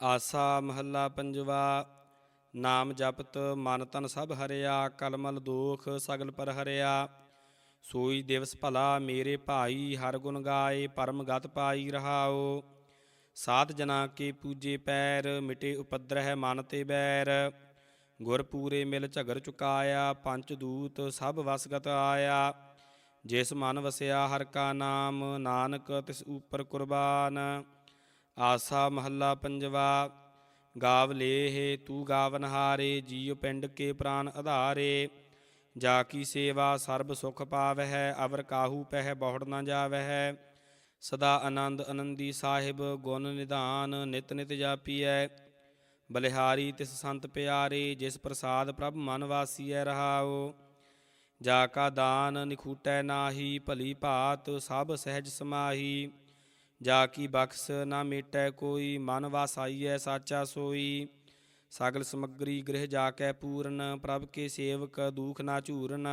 ਆਸਾ ਮਹੱਲਾ ਪੰਜਵਾ, ਨਾਮ ਜਪਤ ਮਨ ਤਨ ਸਭ ਹਰਿਆ, ਕਲਮਲ ਦੋਖ ਸਗਲ ਪਰ ਹਰਿਆ। ਸੋਈ ਦਿਵਸ ਭਲਾ ਮੇਰੇ ਭਾਈ, ਹਰ ਗੁਣ ਗਾਏ, ਪਰਮ ਗਤ ਪਾਈ ਰਹਾਓ ਸਾਧ ਜਨਾ ਕੇ ਪੂਜੇ ਪੈਰ, ਮਿਟੇ ਉਪਦਰਹਿ ਮਨ ਤੇ ਬੈਰ। ਗੁਰ ਪੂਰੇ ਮਿਲ ਝਗਰ ਚੁਕਾਇਆ ਪੰਚ ਦੂਤ ਸਭ ਵਸਗਤ ਆਇਆ। ਜਿਸ ਮਨ ਵਸਿਆ ਹਰ ਕਾ ਨਾਮ, ਨਾਨਕ ਤਿਸ ਉਪਰ ਕੁਰਬਾਨ। ਆਸਾ ਮਹੱਲਾ ਪੰਜਵਾ, ਗਾਵ ਲੇਹ, ਤੂੰ ਗਾਵਨਹਾਰੇ ਜੀਉ ਪਿੰਡ ਕੇ ਪ੍ਰਾਨ ਆਧਾਰੇ ਜਾ ਕੀ ਸੇਵਾ ਸਰਬ ਸੁਖ ਪਾਵਹਿ, ਅਵਰ ਕਾਹੂ ਪਹਿ ਬਹੁੜ ਨਾ ਜਾਵਹਿ। ਸਦਾ ਆਨੰਦ ਆਨੰਦੀ ਸਾਹਿਬ, ਗੁਣ ਨਿਧਾਨ ਨਿਤ ਨਿਤ ਜਾਪੀਐ। ਬਲਿਹਾਰੀ ਤਿਸ ਸੰਤ ਪਿਆਰੇ, ਜਿਸ ਪ੍ਰਸਾਦ ਪ੍ਰਭ ਮਨ ਵਾਸੀਐ ਰਹਾਓ ਜਾ ਕਾ ਦਾਨ ਨਿਖੂਟੈ ਨਾਹੀ, ਭਲੀ ਭਾਤ ਸਭ ਸਹਿਜ ਸਮਾਹੀ। ਜਾ ਕੀ ਬਖਸ ਨਾ ਮੇਟੈ ਕੋਈ, ਮਨ ਵਾਸਾਈਐ ਸਾਚਾ ਸੋਈ। ਸਗਲ ਸਮਗਰੀ ਗ੍ਰਹਿ ਜਾ ਕੈ ਪੂਰਨ, ਪ੍ਰਭ ਕੇ ਸੇਵਕ ਦੂਖ ਨਾ ਝੂਰਨ।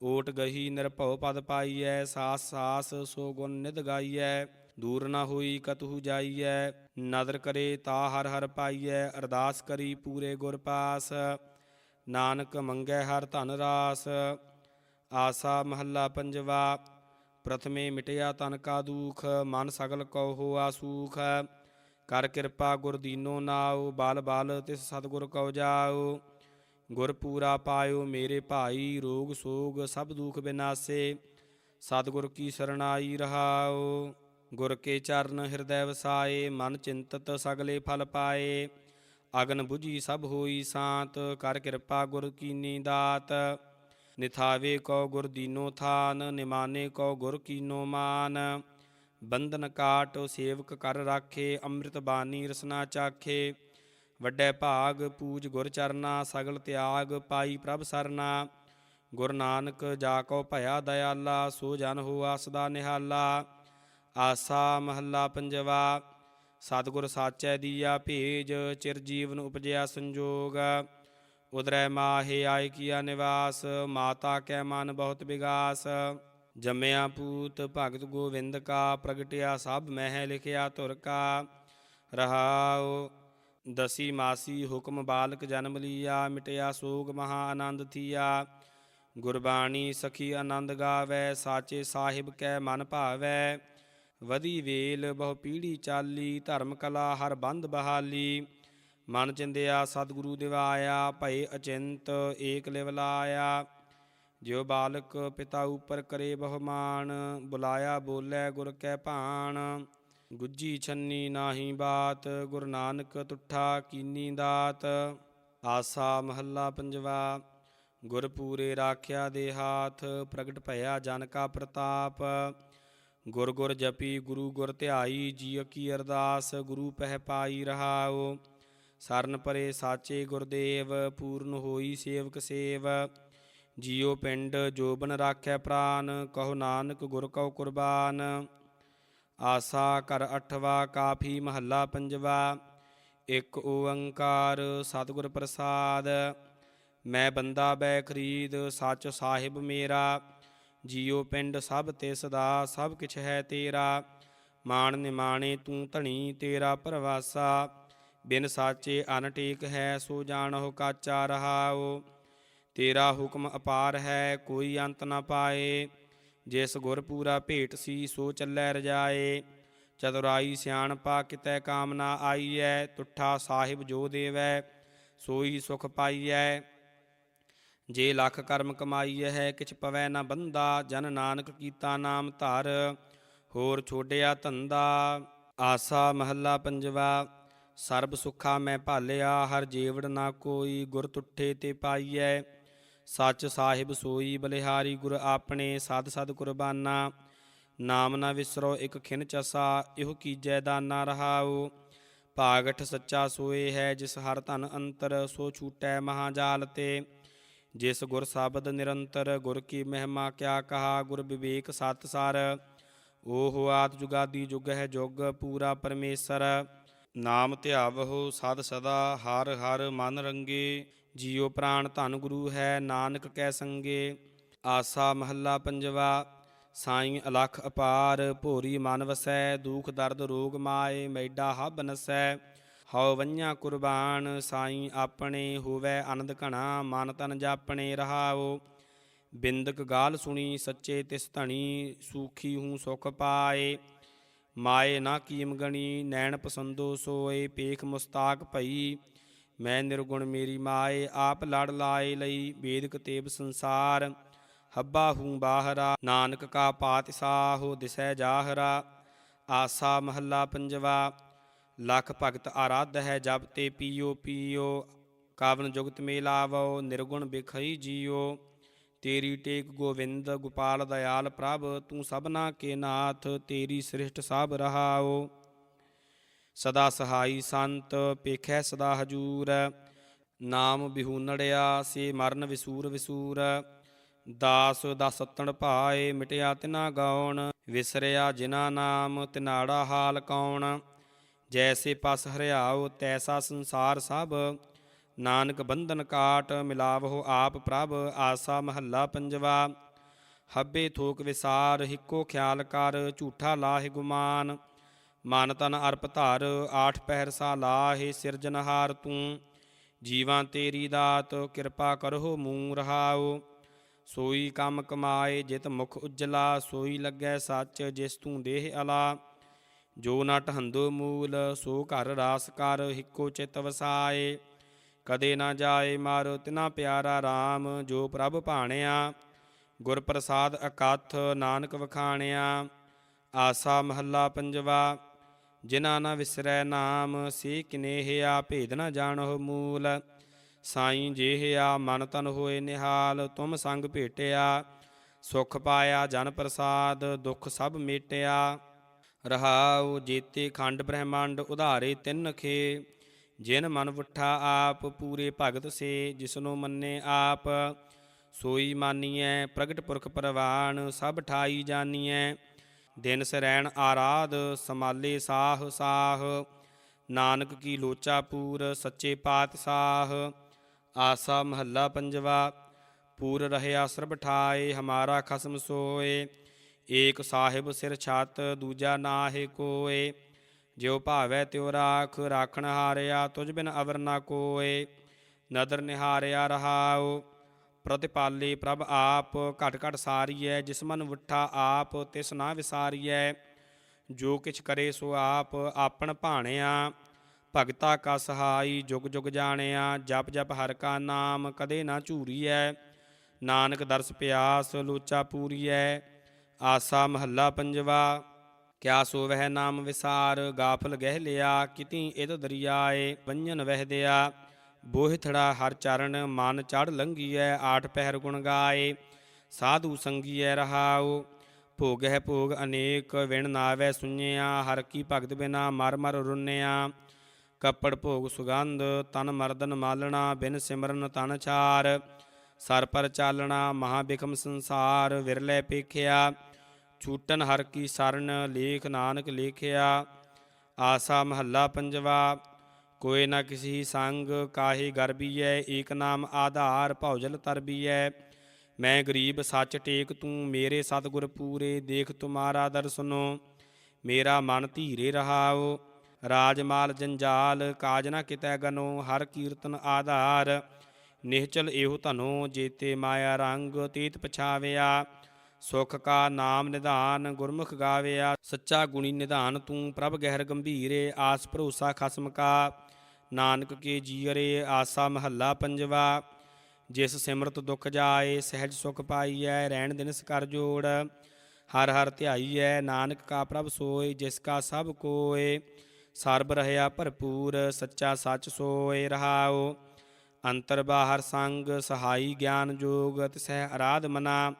ਓਟ ਗਹੀ ਨਿਰਭਉ ਪਦ ਪਾਈਐ, ਸਾਸ ਸਾਸ ਸੋ ਗੁਣ ਨਿਧ ਗਾਈਐ। ਦੂਰ ਨਾ ਹੋਈ ਕਤਹੂ ਜਾਈਐ, ਨਦਰ ਕਰੇ ਤਾ ਹਰ ਹਰ ਪਾਈਐ। ਅਰਦਾਸ ਕਰੀ ਪੂਰੇ ਗੁਰ ਪਾਸ, ਨਾਨਕ ਮੰਗੈ ਹਰ ਧਨ ਰਾਸ। ਆਸਾ ਮਹੱਲਾ ਪੰਜਵਾ ਪ੍ਰਥਮੇ ਮਿਟਿਆ ਤਨ ਕਾ ਦੂਖ, ਮਨ ਸਗਲ ਕਉ ਹੋਆ ਸੂਖ। ਕਰ ਕਿਰਪਾ ਗੁਰ ਦੀਨੋ ਨਾਉ, ਬਾਲ ਬਲ ਤਿਸ ਸਤਿਗੁਰ ਕਉ ਜਾਉ। ਗੁਰ ਪੂਰਾ ਪਾਇਓ ਮੇਰੇ ਭਾਈ, ਰੋਗ ਸੋਗ ਸਭ ਦੁਖ ਬਿਨਾਸੇ। ਸਤਿਗੁਰ ਕੀ ਸਰਣਾਈ ਰਹਾਉ, ਗੁਰ ਕੇ ਚਰਨ ਹਿਰਦੈ ਵਸਾਏ, ਮਨ ਚਿੰਤਤ ਸਗਲੇ ਫਲ ਪਾਏ। ਅਗਨ 부ਜੀ ਸਭ ਹੋਈ ਸਾਤ, ਕਰ ਕਿਰਪਾ ਗੁਰ ਕੀਨੀ ਦਾਤ ਨਿਥਾਵੇ ਕੋ ਗੁਰ ਦੀਨੋ ਥਾਨ, ਨਿਮਾਨੇ ਕੋ ਗੁਰ ਕੀਨੋ ਮਾਨ। ਬੰਧਨ ਕਾਟ ਸੇਵਕ ਕਰ ਰਾਖੇ, ਅੰਮ੍ਰਿਤ ਬਾਣੀ ਰਸਨਾ ਚਾਖੇ। ਵੱਡੇ ਭਾਗ ਪੂਜ ਗੁਰ ਚਰਨਾ, ਸਗਲ ਤਿਆਗ ਪਾਈ ਪ੍ਰਭ ਸਰਨਾ। ਗੁਰ ਨਾਨਕ ਜਾ ਕੋ ਭਇਆ ਦਇਆਲਾ, ਸੋ ਜਨ ਹੋਆ ਸਦਾ ਨਿਹਾਲਾ। ਆਸਾ ਮਹੱਲਾ ਪੰਜਵਾ, ਸਤਿਗੁਰ ਸਾਚੈ ਦੀਆ ਭੇਜ, ਚਿਰ ਜੀਵਨ ਉਪਜਿਆ ਸੰਜੋਗ। ਉਦਰੈ ਮਾਹੇ ਆਏ ਕੀਆ ਨਿਵਾਸ, ਮਾਤਾ ਕੈ ਮਨ ਬਹੁਤ ਵਿਗਾਸ ਜੰਮਿਆ ਪੂਤ ਭਗਤ ਗੋਵਿੰਦ ਕਾ, ਪ੍ਰਗਟਿਆ ਸਭ ਮਹਿ ਲਿਖਿਆ ਧੁਰ ਕਾ। ਰਹਾਉ ਦਸੀ ਮਾਸੀ ਹੁਕਮ ਬਾਲਕ ਜਨਮ ਲੀਆ, ਮਿਟਿਆ ਸੋਗ ਮਹਾ ਆਨੰਦ ਥੀਆ। ਗੁਰਬਾਣੀ ਸਖੀ ਆਨੰਦ ਗਾਵੇ, ਸਾਚੇ ਸਾਹਿਬ ਕੈ ਮਨ ਭਾਵੈ। ਵਧੀ ਵੇਲ ਬਹੁ ਪੀੜੀ ਚਾਲੀ, ਧਰਮ ਕਲਾ ਹਰ ਬੰਦ ਬਹਾਲੀ। ਮਨ ਚਿੰਦਿਆ, ਸਤਿਗੁਰੂ ਦਿਵਾਇਆ ਭਏ ਅਚਿੰਤ ਏਕ ਲਿਵ ਲਾਇਆ। ਜਿਉ ਬਾਲਕ ਪਿਤਾ ਉਪਰ ਕਰੇ ਬਹੁਮਾਨ, ਬੁਲਾਇਆ ਬੋਲੇ ਗੁਰ ਕੈ ਭਾਣ। ਗੁੱਜੀ ਛੰਨੀ ਨਾਹੀ ਬਾਤ, ਗੁਰ ਨਾਨਕ ਤੁਠਾ ਕੀਨੀ ਦਾਤ। ਆਸਾ ਮਹੱਲਾ ਪੰਜਵਾ ਗੁਰ ਪੂਰੇ ਰਾਖਿਆ ਦੇ ਹਾਥ, ਪ੍ਰਗਟ ਭਇਆ ਜਨ ਕਾ ਪ੍ਰਤਾਪ। ਗੁਰ ਗੁਰ ਜਪੀ, ਗੁਰੂ ਗੁਰ ਧਿਆਈ ਜੀ ਕੀ ਅਰਦਾਸ, ਗੁਰੂ ਪਹਿ ਪਾਈ ਰਹਾਓ ਸਰਨ ਪਰੇ ਸਾਚੇ ਗੁਰਦੇਵ, ਪੂਰਨ ਹੋਈ ਸੇਵਕ ਸੇਵ। ਜੀਉ ਪਿੰਡ ਜੋਬਨ ਰਾਖੈ ਪ੍ਰਾਨ, ਕਹੋ ਨਾਨਕ ਗੁਰ ਕਉ ਕੁਰਬਾਨ। ਆਸਾ ਕਰ ਅਠਵਾ, ਕਾਫੀ ਮਹੱਲਾ ਪੰਜਵਾ। ਇੱਕ ਓੰਕਾਰ ਸਤਿਗੁਰ ਪ੍ਰਸਾਦ। ਮੈਂ ਬੰਦਾ ਬੈ ਖਰੀਦ, ਸੱਚ ਸਾਹਿਬ ਮੇਰਾ। ਜੀਉ ਪਿੰਡ ਸਭ ਤੇ ਸਦਾ, ਸਭ ਕਿਛ ਹੈ ਤੇਰਾ। ਮਾਣ ਨਿਮਾਣੇ ਤੂੰ ਧਣੀ ਤੇਰਾ ਪਰਵਾਸਾ। ਬਿਨ ਸਾਚੇ ਅਨਟੇਕ ਹੈ, ਸੋ ਜਾਣੋ ਕਾਚਾ ਰਹਾਓ ਤੇਰਾ ਹੁਕਮ ਅਪਾਰ ਹੈ, ਕੋਈ ਅੰਤ ਨਾ ਪਾਏ। ਜਿਸ ਗੁਰ ਪੂਰਾ ਭੇਟ ਸੀ, ਸੋ ਚੱਲੈ ਰਜਾਏ। ਚਤੁਰਾਈ ਸਿਆਣਪਾ ਕਿਤੈ ਕਾਮਨਾ ਆਈਐ, ਤੁਠਾ ਸਾਹਿਬ ਜੋ ਦੇਵੈ, ਸੋਈ ਸੁਖ ਪਾਈਐ। ਜੇ ਲੱਖ ਕਰਮ ਕਮਾਈਐ ਹੈ, ਕਿਛ ਪਵੈ ਨਾ ਬੰਦਾ, ਜਨ ਨਾਨਕ ਕੀਤਾ ਨਾਮ ਧਰ, ਹੋਰ ਛੋਡਿਆ ਧੰਦਾ। ਆਸਾ ਮਹੱਲਾ ਪੰਜਵਾ ਸਰਬ ਸੁਖਾ ਮੈਂ ਭਾਲਿਆ, ਹਰ ਜੀਵੜ ਨਾ ਕੋਈ ਗੁਰ ਤੁਠੇ ਤੇ ਪਾਈਐ। ਸੱਚ ਸਾਹਿਬ ਸੋਈ ਬਲਿਹਾਰੀ ਗੁਰ ਆਪਣੇ ਸਦ ਸਦ ਕੁਰਬਾਨਾ। ਨਾਮ ਨਾ ਵਿਸਰੋ ਇਕ ਖਿਨ ਚਸਾ, ਇਹੋ ਕੀਜੈ ਦਾਨਾ ਰਹਾਉ। ਭਾਗਠ ਸੱਚਾ ਸੋਏ ਹੈ, ਜਿਸ ਹਰ ਧਨ ਅੰਤਰ, ਸੋ ਛੂਟੈ ਮਹਾਜਾਲ ਤੇ। ਜਿਸ ਗੁਰ ਸ਼ਬਦ ਨਿਰੰਤਰ, ਗੁਰ ਕੀ ਮਹਿਮਾ ਕਿਆ ਕਹਾ, ਗੁਰ ਵਿਵੇਕ ਸਤ ਸਰ। ਓਹ ਆਦ ਜੁਗਾਦੀ ਜੁਗ ਹੈ ਜੁਗ, ਪੂਰਾ ਪਰਮੇਸ਼ਰ। ਨਾਮ ਧਿਆਵਹੁ ਸਦ ਸਦਾ, ਹਰ ਹਰ ਮਨ ਰੰਗੇ, ਜੀਉ ਪ੍ਰਾਣ ਧਨ ਗੁਰੂ ਹੈ, ਨਾਨਕ ਕੈ ਸੰਗੇ, ਆਸਾ ਮਹੱਲਾ ਪੰਜਵਾ, ਸਾਈਂ ਅਲਖ ਅਪਾਰ, ਭੋਰੀ ਮਨ ਵਸੈ, ਦੁਖ ਦਰਦ ਰੋਗ ਮਾਏ, ਮੈਡਾ ਹਬ ਨਸੈ, ਹਉ ਵੰਨਿਆ ਕੁਰਬਾਨ, ਸਾਈਂ ਆਪਣੇ ਹੋਵੇ ਆਨੰਦ ਘਣਾ, ਮਨ ਤਨ ਜਾਪਣੇ ਰਹਾਓ ਬਿੰਦਕ ਗਾਲ ਸੁਣੀ, ਸੱਚੇ ਤਿਸ ਧਣੀ, ਸੂਖੀ ਹੂੰ ਸੁਖ ਪਾਏ। ਮਾਏ ਨਾ ਕੀਮ ਗਣੀ, ਨੈਣ ਪਸੰਦੋ ਸੋਏ, ਪੇਖ ਮੁਸਤਾਕ ਭਈ। ਮੈਂ ਨਿਰਗੁਣ ਮੇਰੀ ਮਾਏ, ਆਪ ਲੜ ਲਾਏ ਲਈ ਵੇਦਕ ਤੇਬ ਸੰਸਾਰ। ਹੱਬਾ ਹੂੰ ਬਾਹਰਾ, ਨਾਨਕ ਕਾ ਪਾਤਿਸਾਹੋ ਦਿਸੈ ਜਾਹਰਾ। ਆਸਾ ਮਹੱਲਾ ਪੰਜਵਾ, ਲਖ ਭਗਤ ਆਰਾਧ ਹੈ ਜਬ ਤੇ ਪੀਓ ਪੀਓ। ਕਾਵਨ ਜੁਗਤ ਮੇ ਲਾਵੋ ਨਿਰਗੁਣ ਬਿਖਈ ਜੀਓ। ਤੇਰੀ ਟੇਕ ਗੋਵਿੰਦ ਗੋਪਾਲ ਦਇਆਲ ਪ੍ਰਭ, ਤੂੰ ਸਭਨਾ ਕੇ ਨਾਥ, ਤੇਰੀ ਸ੍ਰਿਸ਼ਟ ਸਭ ਰਹਾਓ ਸਦਾ ਸਹਾਈ ਸੰਤ ਪੇਖੈ ਸਦਾ ਹਜੂਰ, ਨਾਮ ਬਿਹੂਨੜਿਆ ਸੇ ਮਰਨ ਵਿਸੂਰ ਵਿਸੂਰ। ਦਾਸ ਦਾ ਸੱਤਣ ਭਾਏ ਮਿਟਿਆ ਤਿਨਾ ਗਾਉਣ, ਵਿਸਰਿਆ ਜਿਨਾ ਨਾਮ ਤਿਨਾੜਾ ਹਾਲ ਕੌਣ। ਜੈਸੇ ਪਸ ਹਰਿਆਓ ਤੈਸਾ ਸੰਸਾਰ ਸਭ ਨਾਨਕ ਬੰਧਨ ਕਾਟ ਮਿਲਾਵਹੁ ਆਪ ਪ੍ਰਭ, ਆਸਾ ਮਹੱਲਾ ਪੰਜਵਾ। ਹੱਬੇ ਥੋਕ ਵਿਸਾਰ, ਹਿੱਕੋ ਖਿਆਲ ਕਰ, ਝੂਠਾ ਲਾਹਿ ਗੁਮਾਨ। ਮਨ ਤਨ ਅਰਪ ਧਾਰ, ਆਠ ਪਹਿਰ ਸਾ ਲਾਹੇ ਸਿਰਜਨਹਾਰ ਤੂੰ। ਜੀਵਾਂ ਤੇਰੀ ਦਾਤ, ਕਿਰਪਾ ਕਰੋ ਮੂੰ ਰਹਾਓ ਸੋਈ ਕੰਮ ਕਮਾਏ ਜਿਤ ਮੁਖ ਉਜਲਾ, ਸੋਈ ਲੱਗੈ ਸੱਚ ਜਿਸ ਤੂੰ ਦੇਹ ਅਲਾ। ਜੋ ਨਟ ਹੰਦੋ ਮੂਲ, ਸੋ ਘਰ ਰਾਸ ਕਰ, ਹਿੱਕੋ ਚਿਤ ਵਸਾਏ। ਕਦੇ ਨਾ ਜਾਏ ਮਾਰੋ, ਤਿਨਾ ਪਿਆਰਾ RAM ਜੋ ਪ੍ਰਭ ਭਾਣਿਆ। ਗੁਰ ਪ੍ਰਸਾਦ ਅਕਥ ਨਾਨਕ ਵਖਾਣਿਆ। ਆਸਾ ਮਹੱਲਾ ਪੰਜਵਾ ਜਿਨਾ ਨਾ ਵਿਸਰੈ ਨਾਮ, ਸੇ ਕਿਨੇਹਿਆ ਭੇਦ ਨਾ ਜਾਣੋ ਮੂਲ। ਸਾਈਂ ਜਿਹਿਆ ਮਨ ਤਨ ਹੋਏ ਨਿਹਾਲ, ਤੁਮ ਸੰਗ ਭੇਟਿਆ। ਸੁਖ ਪਾਇਆ ਜਨ ਪ੍ਰਸਾਦ, ਦੁਖ ਸਭ ਮੇਟਿਆ। ਰਹਾਉ ਜੀਤੇ ਖੰਡ ਬ੍ਰਹਮੰਡ, ਉਧਾਰੇ ਤਿੰਨ ਖੇ। ਜਿਨ ਮਨ ਵੁੱਠਾ ਆਪ ਪੂਰੇ ਭਗਤ ਸੇ, ਜਿਸਨੂੰ ਮੰਨੇ ਆਪ, ਸੋਈ ਮਾਨੀਐ, ਪ੍ਰਗਟ ਪੁਰਖ ਪਰਵਾਨ, ਸਭ ਠਾਈ ਜਾਨੀਐ। ਦਿਨ ਸਰੈਣ ਆਰਾਧ, ਸਮਾਲੇ ਸਾਹ ਸਾਹ, ਨਾਨਕ ਕੀ ਲੋਚਾ ਪੂਰ, ਸੱਚੇ ਪਾਤਸ਼ਾਹ। ਆਸਾ ਮਹੱਲਾ ਪੰਜਵਾ, ਪੂਰ ਰਹਿਆ ਸਰਬ ਠਾਏ, ਹਮਾਰਾ ਖਸਮ ਸੋਏ। ਏਕ ਸਾਹਿਬ ਸਿਰ ਛਤ, ਦੂਜਾ ਨਾਹਿ ਕੋਏ। ਜਿਉ ਭਾਵੈ ਤਿਉ ਰਾਖ, ਰਾਖਣ ਹਾਰਿਆ ਤੁਝ ਬਿਨ ਅਵਰ ਨਾ ਕੋਏ, ਨਦਰ ਨਿਹਾਰਿਆ ਰਹਾਉ। ਪ੍ਰਤਿਪਾਲੇ ਪ੍ਰਭ ਆਪ, ਘਟ ਘਟ ਸਾਰੀਐ, ਜਿਸ ਮਨ ਵੁੱਠਾ ਆਪ, ਤਿਸ ਨਾ ਵਿਸਾਰੀਐ। ਜੋ ਕਿਛ ਕਰੇ ਸੋ ਆਪ, ਆਪਣ ਭਾਣਿਆ। ਭਗਤਾ ਕਾ ਸਹਾਈ, ਜੁਗ ਜੁਗ ਜਾਣਿਆ। ਜਪ ਜਪ ਹਰ ਕਾ ਨਾਮ, ਕਦੇ ਨਾ ਝੂਰੀਐ। ਨਾਨਕ ਦਰਸ ਪਿਆਸ, ਲੋਚਾ ਪੂਰੀਐ। ਆਸਾ ਮਹੱਲਾ ਪੰਜਵਾ ਕਿਆ ਸੋ ਵਹਿ ਨਾਮ ਵਿਸਾਰ, ਗਾਫਲ ਗਹਿ ਲਿਆ, ਕਿਤੀ ਇਤ ਦਰਿਆਏ ਵੰਜਨ ਵਹਿਦਿਆ ਬੋਹਿਥੜਾ ਹਰ ਚਰਨ, ਮਨ ਚੜ ਲੰਘੀਐ, ਆਠ ਪਹਿਰ ਗੁਣ ਗਾਏ। ਸਾਧੂ ਸੰਗੀਐ ਰਹਾਉ ਭੋਗ ਹੈ ਭੋਗ ਅਨੇਕ, ਵਿਣ ਨਾਵੈ ਸੁਨਿਆ, ਹਰ ਕੀ ਭਗਤ ਬਿਨਾ ਮਰ ਮਰ ਰੁੰਨਿਆ। ਕੱਪੜ ਭੋਗ ਸੁਗੰਧ, ਤਨ ਮਰਦਨ ਮਾਲਣਾ, ਬਿਨ ਸਿਮਰਨ ਤਨ ਛਾਰ। ਸਰ ਪਰ ਚਾਲਣਾ, ਮਹਾ ਬਿਖਮ ਸੰਸਾਰ, ਵਿਰਲੇ ਪੇਖਿਆ। ਛੂਟਨ ਹਰ ਕੀ ਸਰਨ ਲੇਖ ਨਾਨਕ ਲੇਖਿਆ, ਆਸਾ ਮਹੱਲਾ ਪੰਜਵਾ ਕੋਏ ਨਾ ਕਿਸੇ ਸੰਗ ਕਾਹੀ ਗਰਬੀਐ ਏਕ ਨਾਮ ਆਧਾਰ ਭੌਜਲ ਤਰਬੀਐ ਮੈਂ ਗਰੀਬ ਸੱਚ ਟੇਕ ਤੂੰ, ਮੇਰੇ ਸਤਿਗੁਰ ਪੂਰੇ ਦੇਖ ਤੁਮਾਰਾ ਦਰਸਨੋ। ਮੇਰਾ ਮਨ ਧੀਰੇ ਰਹਾਓ ਰਾਜਮਾਲ ਜੰਜਾਲ, ਕਾਜ ਨਾ ਕਿਤੈ ਗਨੋ, ਹਰ ਕੀਰਤਨ ਆਧਾਰ। ਨਿਹਚਲ ਇਹੋ ਧਨੋ, ਜੇਤੇ ਮਾਇਆ ਰੰਗ, ਤੀਤ ਪਛਾਵਿਆ। ਸੁਖ ਕਾ ਨਾਮ ਨਿਧਾਨ, ਗੁਰਮੁਖ ਗਾਵਿਆ, ਸੱਚਾ ਗੁਣੀ ਨਿਧਾਨ, ਤੂੰ ਪ੍ਰਭ ਗਹਿਰ ਗੰਭੀਰੇ, ਆਸ ਭਰੋਸਾ ਖਸਮ ਕਾ। ਨਾਨਕ ਕੇ ਜੀਅਰੇ, ਆਸਾ ਮਹੱਲਾ ਪੰਜਵਾ। ਜਿਸ ਸਿਮਰਤ ਦੁਖ ਜਾਏ, ਸਹਿਜ ਸੁਖ ਪਾਈਐ, ਰਹਿਣ ਦਿਨਸ ਕਰ ਜੋੜ। ਹਰ ਹਰ ਧਿਆਈਐ, ਨਾਨਕ ਕਾ ਪ੍ਰਭ ਸੋਏ, ਜਿਸ ਕਾ ਸਭ ਕੋਏ। ਸਰਬ ਰਹਿਆ ਭਰਪੂਰ, ਸੱਚਾ ਸੱਚ ਸੋਏ ਰਹਾਓ ਅੰਤਰ ਬਾਹਰ ਸੰਗ, ਸਹਾਈ ਗਿਆਨ ਜੋਗ, ਤਿਸਹਿ ਅਰਾਧ ਮਨਾ।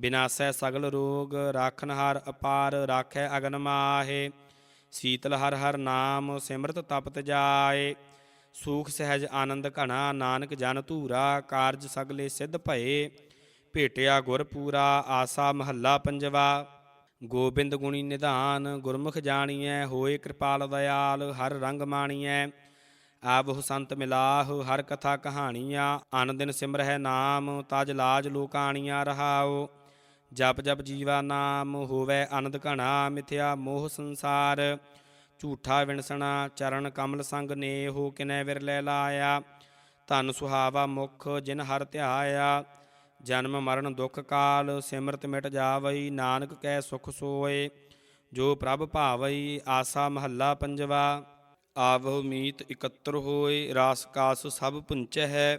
ਬਿਨਾਸੈ ਸਗਲ ਰੋਗ, ਰਾਖਨ ਹਰ ਅਪਾਰ ਰਾਖੈ ਅਗਨ ਮਾਹੇ। ਸੀਤਲ ਹਰ ਹਰ ਨਾਮ, ਸਿਮਰਤ ਤਪਤ ਜਾਏ। ਸੂਖ ਸਹਿਜ ਆਨੰਦ ਘਣਾ, ਨਾਨਕ ਜਨ ਧੂਰਾ, ਕਾਰਜ ਸਗਲੇ ਸਿੱਧ ਭਏ। ਭੇਟਿਆ ਗੁਰ ਪੂਰਾ, ਆਸਾ ਮਹੱਲਾ ਪੰਜਵਾ। ਗੋਬਿੰਦ ਗੁਣੀ ਨਿਧਾਨ, ਗੁਰਮੁਖ ਜਾਣੀਐ, ਹੋਏ ਕਿਰਪਾਲ ਦਇਆਲ, ਹਰ ਰੰਗ ਮਾਣੀਐ। ਆਵਹੁ ਸੰਤ ਮਿਲਾਹ, ਹਰ ਕਥਾ ਕਹਾਣੀਆਂ ਅਨ ਦਿਨ ਸਿਮਰਹਿ ਨਾਮ, ਤਜ ਲਾਜ ਲੋਕਾਣੀਆਂ ਰਹਾਓ ਜਪ ਜਪ ਜੀਵਾ ਨਾਮ ਹੋਵੇ ਆਨੰਦ ਘਣਾ ਮਿਥਿਆ ਮੋਹ ਸੰਸਾਰ। ਝੂਠਾ ਵਿਣਸਣਾ ਚਰਨ ਕਮਲ ਸੰਗ ਨੇ ਨੇਹੋ ਕਿਨੈ ਵਿਰਲੇ ਲਾਇਆ। ਧਨ ਸੁਹਾਵਾ ਮੁਖ ਜਿਨ ਹਰ ਧਿਆਇਆ। ਜਨਮ ਮਰਨ ਦੁਖ ਕਾਲ ਸਿਮਰਤ ਮਿਟ ਜਾਵਈ, ਨਾਨਕ ਕੈ ਸੁਖ ਸੋਏ। ਜੋ ਪ੍ਰਭ ਭਾਵਈ, ਆਸਾ ਮਹੱਲਾ ਪੰਜਵਾ। ਆਵਹੁ ਮੀਤ ਇਕੱਤਰ ਹੋਏ, ਰਾਸ ਕਾਸ ਸਭ ਪੁੰਚ ਹੈ